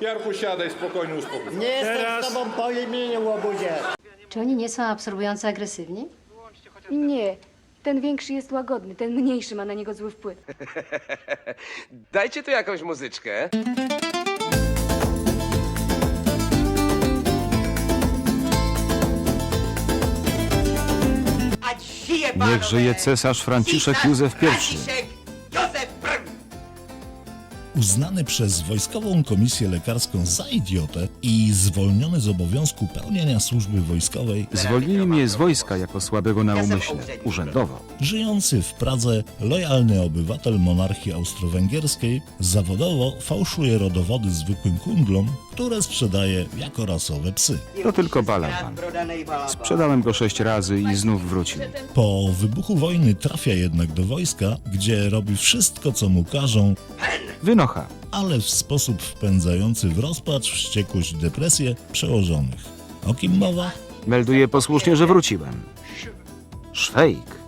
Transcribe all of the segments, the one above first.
Jarku, siadaj, spokojnie, uspokój. się. Nie jestem Teraz- z tobą po imieniu, łobuzie. Czy oni nie są absorbująco agresywni? Nie, ten większy jest łagodny, ten mniejszy ma na niego zły wpływ. Dajcie tu jakąś muzyczkę. Niech żyje cesarz Franciszek Józef I. Uznany przez Wojskową Komisję Lekarską za idiotę i zwolniony z obowiązku pełnienia służby wojskowej, Zwolnili mnie z wojska jako słabego na umyśle, urzędowo. żyjący w Pradze lojalny obywatel monarchii austro-węgierskiej zawodowo fałszuje rodowody zwykłym kundlom, które sprzedaje jako rasowe psy. To tylko balaban. Sprzedałem go sześć razy i znów wrócił. Po wybuchu wojny trafia jednak do wojska, gdzie robi wszystko, co mu każą, Wynocha. Ale w sposób wpędzający w rozpacz, wściekłość depresję przełożonych. O kim mowa? Melduję posłusznie, że wróciłem. Szwejk.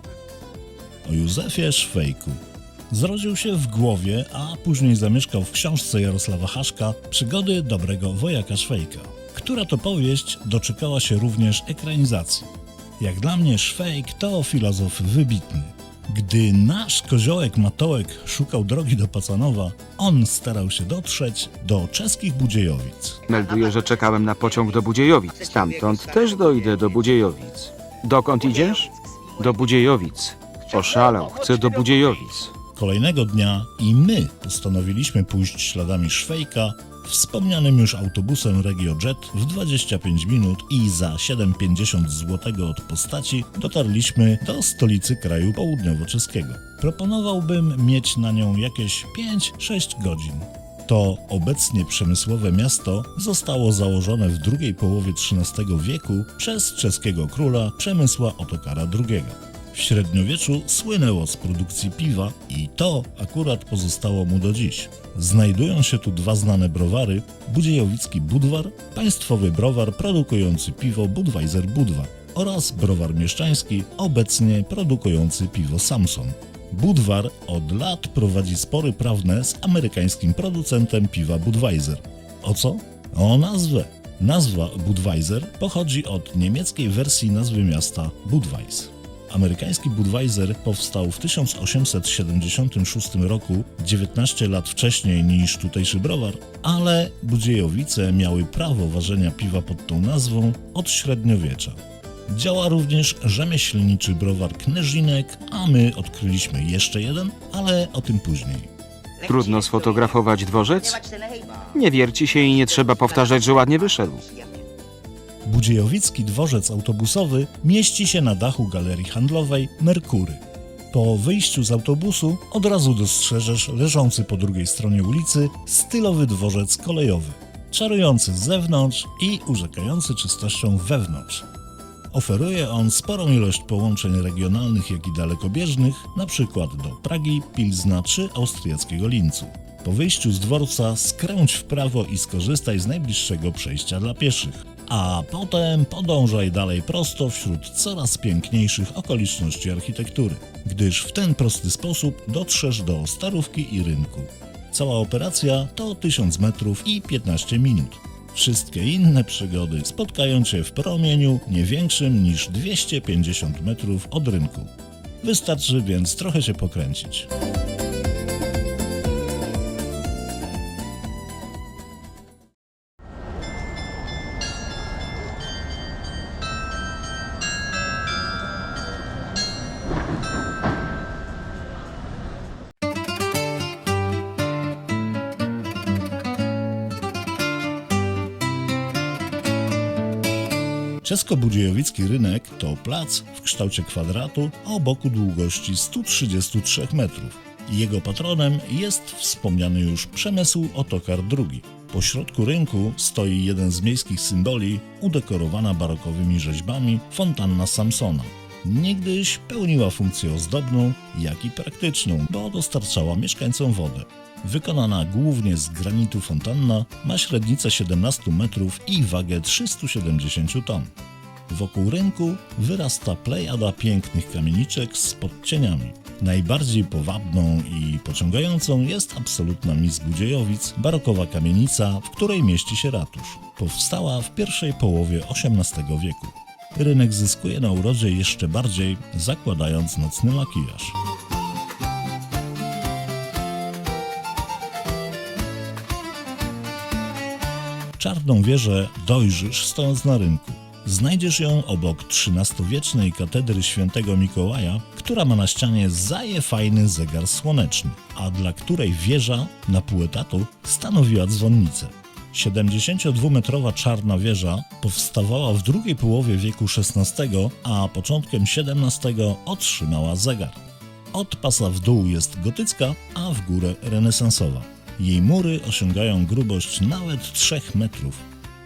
O Józefie Szwejku. Zrodził się w głowie, a później zamieszkał w książce Jarosława Haszka Przygody dobrego wojaka Szwejka, która to powieść doczekała się również ekranizacji. Jak dla mnie Szwejk to filozof wybitny. Gdy nasz koziołek Matołek szukał drogi do Pacanowa, on starał się dotrzeć do czeskich Budziejowic. Melduję, że czekałem na pociąg do Budziejowic. Stamtąd też dojdę do Budziejowic. Dokąd idziesz? Do Budziejowic. Oszalał, chcę do Budziejowic. Kolejnego dnia i my postanowiliśmy pójść śladami Szwejka wspomnianym już autobusem RegioJet w 25 minut i za 7,50 zł od postaci dotarliśmy do stolicy kraju południowo-czeskiego. Proponowałbym mieć na nią jakieś 5-6 godzin. To obecnie przemysłowe miasto zostało założone w drugiej połowie XIII wieku przez czeskiego króla Przemysła Otokara II. W średniowieczu słynęło z produkcji piwa i to akurat pozostało mu do dziś. Znajdują się tu dwa znane browary: Budziejowicki Budwar, państwowy browar produkujący piwo Budweiser Budwar oraz browar mieszczański, obecnie produkujący piwo Samson. Budwar od lat prowadzi spory prawne z amerykańskim producentem piwa Budweiser. O co? O nazwę. Nazwa Budweiser pochodzi od niemieckiej wersji nazwy miasta Budweis. Amerykański Budweiser powstał w 1876 roku, 19 lat wcześniej niż tutejszy browar, ale Budziejowice miały prawo ważenia piwa pod tą nazwą od średniowiecza. Działa również rzemieślniczy browar Kneżynek, a my odkryliśmy jeszcze jeden, ale o tym później. Trudno sfotografować dworzec? Nie wierci się i nie trzeba powtarzać, że ładnie wyszedł. Budziejowicki dworzec autobusowy mieści się na dachu galerii handlowej Merkury. Po wyjściu z autobusu od razu dostrzeżesz leżący po drugiej stronie ulicy stylowy dworzec kolejowy, czarujący z zewnątrz i urzekający czystością wewnątrz. Oferuje on sporą ilość połączeń regionalnych, jak i dalekobieżnych, np. do Pragi, Pilzna czy austriackiego Lincu. Po wyjściu z dworca skręć w prawo i skorzystaj z najbliższego przejścia dla pieszych. A potem podążaj dalej prosto wśród coraz piękniejszych okoliczności architektury, gdyż w ten prosty sposób dotrzesz do starówki i rynku. Cała operacja to 1000 metrów i 15 minut. Wszystkie inne przygody spotkają Cię w promieniu nie większym niż 250 metrów od rynku. Wystarczy więc trochę się pokręcić. Czesko-Budziejowicki rynek to plac w kształcie kwadratu o boku długości 133 metrów. Jego patronem jest wspomniany już Przemysł Otokar II. Po środku rynku stoi jeden z miejskich symboli, udekorowana barokowymi rzeźbami fontanna Samsona. Niegdyś pełniła funkcję ozdobną, jak i praktyczną, bo dostarczała mieszkańcom wodę. Wykonana głównie z granitu fontanna, ma średnicę 17 metrów i wagę 370 ton. Wokół rynku wyrasta plejada pięknych kamieniczek z podcieniami. Najbardziej powabną i pociągającą jest absolutna Miss Budziejowic, barokowa kamienica, w której mieści się ratusz. Powstała w pierwszej połowie XVIII wieku. Rynek zyskuje na urodzie jeszcze bardziej, zakładając nocny makijaż. Czarną wieżę dojrzysz stojąc na rynku. Znajdziesz ją obok XIII-wiecznej katedry świętego Mikołaja, która ma na ścianie zaje fajny zegar słoneczny, a dla której wieża na pół etatu stanowiła dzwonnicę. 72-metrowa czarna wieża powstawała w drugiej połowie wieku XVI, a początkiem XVII otrzymała zegar. Od pasa w dół jest gotycka, a w górę renesansowa. Jej mury osiągają grubość nawet 3 metrów.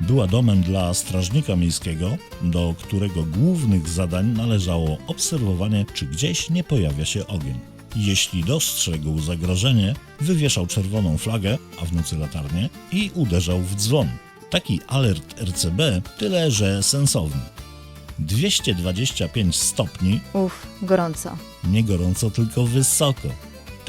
Była domem dla strażnika miejskiego, do którego głównych zadań należało obserwowanie, czy gdzieś nie pojawia się ogień. Jeśli dostrzegł zagrożenie, wywieszał czerwoną flagę, a w nocy latarnię i uderzał w dzwon. Taki alert RCB tyle, że sensowny. 225 stopni Uff, gorąco. nie gorąco, tylko wysoko.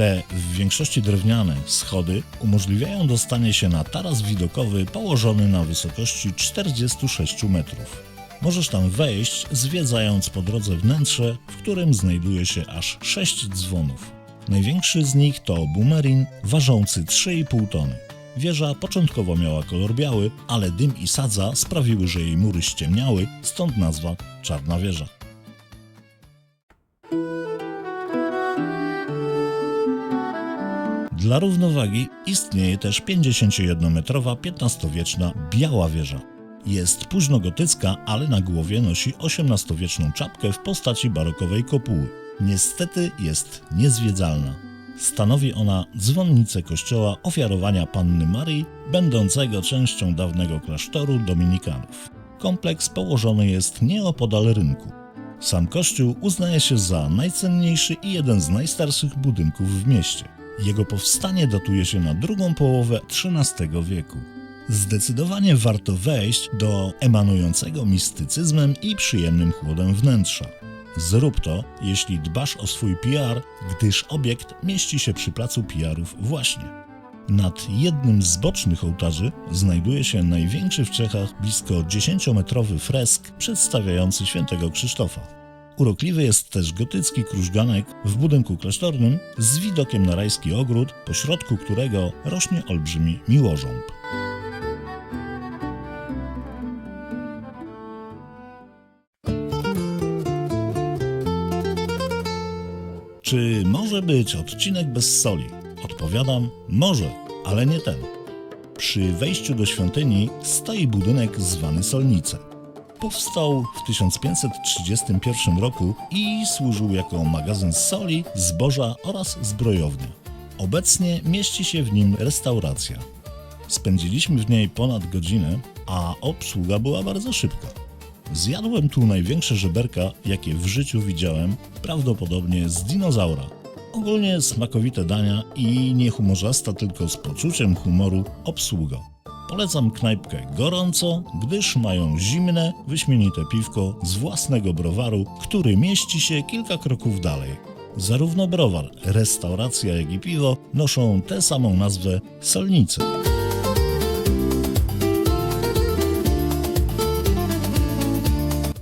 Te w większości drewniane schody umożliwiają dostanie się na taras widokowy położony na wysokości 46 metrów. Możesz tam wejść, zwiedzając po drodze wnętrze, w którym znajduje się aż 6 dzwonów. Największy z nich to Boomerin, ważący 3,5 tony. Wieża początkowo miała kolor biały, ale dym i sadza sprawiły, że jej mury ściemniały, stąd nazwa Czarna Wieża. Dla równowagi istnieje też 51-metrowa XV-wieczna Biała Wieża. Jest późnogotycka, ale na głowie nosi XVIII-wieczną czapkę w postaci barokowej kopuły. Niestety jest niezwiedzalna. Stanowi ona dzwonnicę kościoła ofiarowania Panny Marii, będącego częścią dawnego klasztoru dominikanów. Kompleks położony jest nieopodal rynku. Sam kościół uznaje się za najcenniejszy i jeden z najstarszych budynków w mieście. Jego powstanie datuje się na drugą połowę XIII wieku. Zdecydowanie warto wejść do emanującego mistycyzmem i przyjemnym chłodem wnętrza. Zrób to, jeśli dbasz o swój PR, gdyż obiekt mieści się przy placu PR-ów właśnie. Nad jednym z bocznych ołtarzy znajduje się największy w Czechach blisko 10-metrowy fresk przedstawiający świętego Krzysztofa. Urokliwy jest też gotycki krużganek w budynku klasztornym z widokiem na rajski ogród, pośrodku którego rośnie olbrzymi miłożąb. Czy może być odcinek bez soli? Odpowiadam, może, ale nie ten. Przy wejściu do świątyni stoi budynek zwany Solnice. Powstał w 1531 roku i służył jako magazyn soli, zboża oraz zbrojownia. Obecnie mieści się w nim restauracja. Spędziliśmy w niej ponad godzinę, a obsługa była bardzo szybka. Zjadłem tu największe żeberka, jakie w życiu widziałem, prawdopodobnie z dinozaura. Ogólnie smakowite dania i nie humorzasta, tylko z poczuciem humoru obsługa. Polecam knajpkę gorąco, gdyż mają zimne, wyśmienite piwko z własnego browaru, który mieści się kilka kroków dalej. Zarówno browar, restauracja, jak i piwo noszą tę samą nazwę Solnice.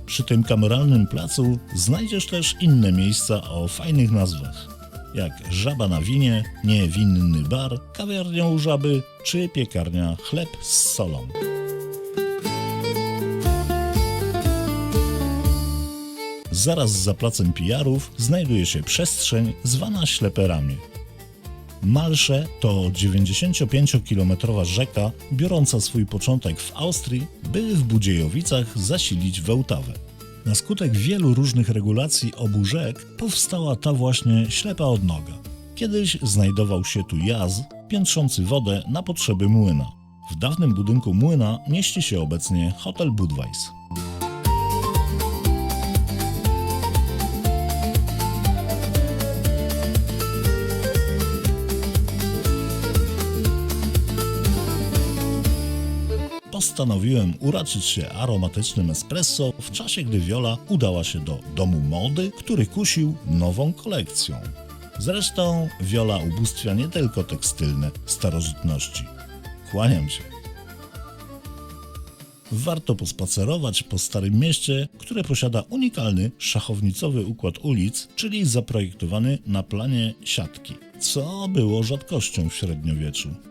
Przy tym kameralnym placu znajdziesz też inne miejsca o fajnych nazwach, jak Żaba na winie, Niewinny bar, kawiarnia u Żaby czy piekarnia Chleb z solą. Zaraz za placem pijarów znajduje się przestrzeń zwana Śleperami. Malsze to 95-kilometrowa rzeka, biorąca swój początek w Austrii, by w Budziejowicach zasilić Wełtawę. Na skutek wielu różnych regulacji obu rzek powstała ta właśnie ślepa odnoga. Kiedyś znajdował się tu jaz piętrzący wodę na potrzeby młyna. W dawnym budynku młyna mieści się obecnie hotel Budweis. Postanowiłem uraczyć się aromatycznym espresso w czasie, gdy Viola udała się do domu mody, który kusił nową kolekcją. Zresztą Viola ubóstwia nie tylko tekstylne starożytności. Kłaniam się. Warto pospacerować po Starym Mieście, które posiada unikalny szachownicowy układ ulic, czyli zaprojektowany na planie siatki, co było rzadkością w średniowieczu.